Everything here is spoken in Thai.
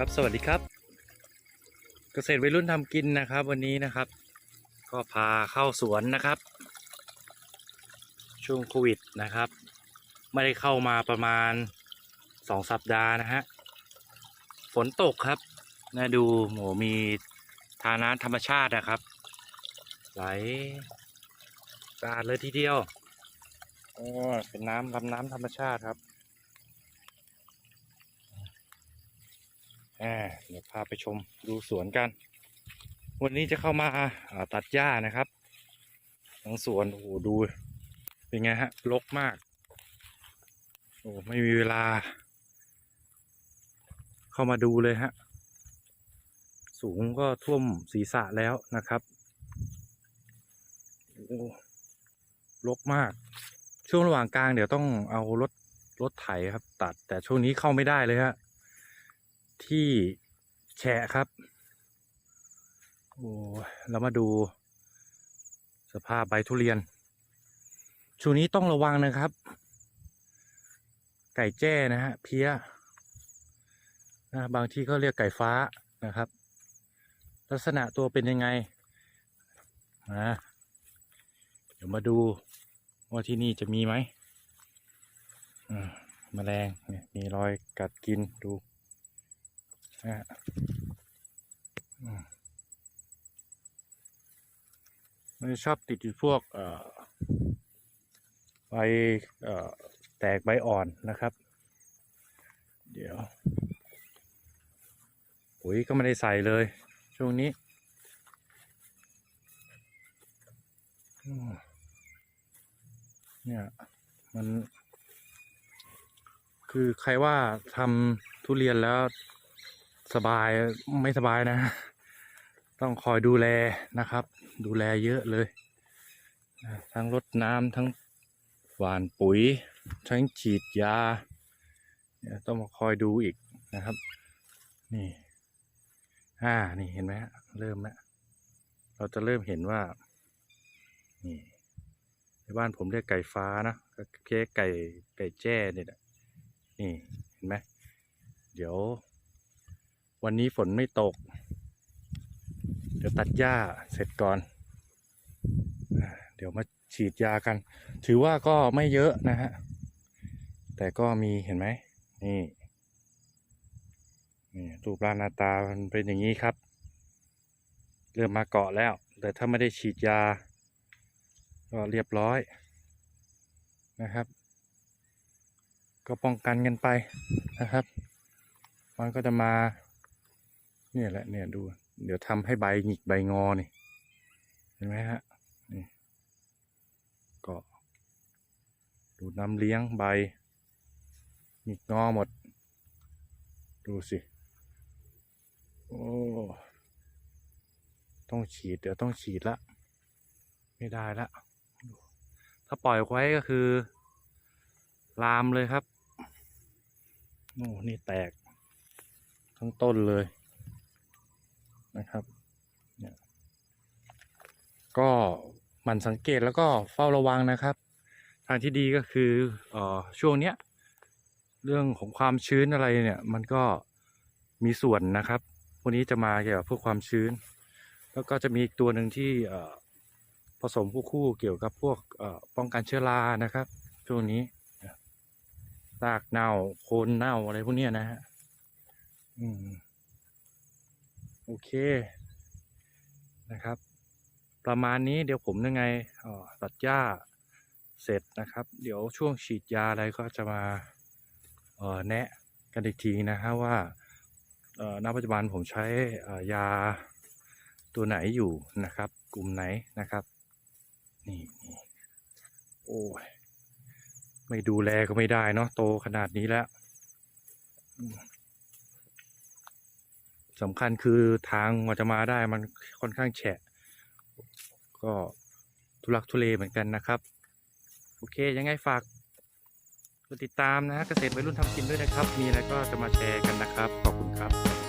ครับ สวัสดีครับ เกษตรวัยรุ่นทำกินนะครับ วันนี้นะครับ ก็พาเข้าสวนนะครับ ช่วงโควิดนะครับ ไม่ได้เข้ามาประมาณสองสัปดาห์นะฮะฝนตกครับน่าดูโหมีทาน้ำธรรมชาตินะครับ ไหลสะอาดเลยทีเดียวโอ้เป็นน้ำลำน้ำธรรมชาติครับ อ่าเดี๋ยวพาไปชมดูสวนกัน วันนี้จะเข้ามาอ่าตัดหญ้านะครับทั้งสวนโอ้โหดู เป็นไงฮะรกมากโอ้ไม่มีเวลา เข้ามาดูเลยฮะ สูงก็ท่วมศีรษะแล้วนะครับโอ้รกมาก ช่วงระหว่างกลางเดี๋ยวต้องเอารถรถไถครับ ตัดแต่ช่วงนี้เข้าไม่ได้เลยฮะ ที่แฉะครับ โอ้เรามาดู สภาพใบทุเรียน ช่วงนี้ต้องระวังนะครับ ไก่แจ้นะฮะ เพี้ยนะบางที่เขาเรียกไก่ฟ้านะครับ ลักษณะตัวเป็นยังไงนะเดี๋ยวมาดูว่าที่นี่จะมีไหมอ่าแมลงเนี่ยมีรอยกัดกินดู นะฮะมมันชอบติดอยู่พวกใบแตกใบอ่อนนะครับ เดี๋ยวปุ๋ยก็ไม่ได้ใส่เลย ช่วงนี้เนี่ยมัน คือใครว่าทำทุเรียนแล้ว สบายไม่สบายนะ ต้องคอยดูแลนะครับ ดูแลเยอะเลยทั้งรดน้ำทั้งหวานปุ๋ย ทั้งฉีดยาต้องมาคอยดูอีกนะครับ นี่ อ่า นี่เห็นไหมเริ่มแล้วเราจะเริ่มเห็นว่า นี่ในบ้านผมเรียกไก่ฟ้านะเพี้ยไก่ไก่แจ้เนี่ยแหละนี่ เห็นไหมเดี๋ยว วันนี้ฝนไม่ตก เดี๋ยวตัดหญ้าเสร็จก่อน เดี๋ยวมาฉีดยากัน ถือว่าก็ไม่เยอะนะฮะ แต่ก็มีเห็นไหม นี่นี่รูปร่างหน้าตามันเป็นอย่างนี้ครับ เริ่มมาเกาะแล้ว แต่ถ้าไม่ได้ฉีดยา ก็เรียบร้อยนะครับ ก็ป้องกันกันไปนะครับ มันก็จะมา เนี่ยแหละเนี่ยดู เดี๋ยวทำให้ใบหงิกใบงอนี่เห็นไหมฮะนี่ก็ดูดน้ำเลี้ยงใบหงิกงอหมด ดูสิโอ้ต้องฉีดเดี๋ยวต้องฉีดละไม่ได้ละถ้าปล่อยไว้ก็คือ ลามเลยครับโอ้นี่แตก ทั้งต้นเลย นะครับเนี่ยก็มันสังเกตแล้วก็เฝ้าระวังนะครับ ทางที่ดีก็คือเอ่อช่วงเนี้ยเรื่องของความชื้นอะไรเนี่ยมันก็มีส่วนนะครับพวกนี้จะมาเกี่ยวกับพวกความชื้น แล้วก็จะมีอีกตัวหนึ่งที่เอ่อผสมคู่คู่เกี่ยวกับพวกเอ่อป้องกันเชื้อรานะครับ ช่วงนี้รากเน่าโคนเน่าอะไรพวกเนี้ยนะฮะอืม โอเคนะครับ ประมาณนี้เดี๋ยวผมยังไงอ่อตัดหญ้าเสร็จนะครับ เดี๋ยวช่วงฉีดยาอะไรก็จะมาเอ่อแนะกันอีกทีนะฮะว่าเอ่อณปัจจุบันผมใช้เออยาตัวไหนอยู่นะครับ กลุ่มไหนนะครับ นี่นี่โอ้ยไม่ดูแลก็ไม่ได้เนาะโตขนาดนี้แล้ว สำคัญคือทางมันจะมาได้มันค่อนข้างแฉะ ก็ทุลักทุเลเหมือนกันนะครับ โอเคยังไงฝากกดติดตามนะเกษตรวัยรุ่นทำกินด้วยนะครับ มีอะไรก็จะมาแชร์กันนะครับ ขอบคุณครับ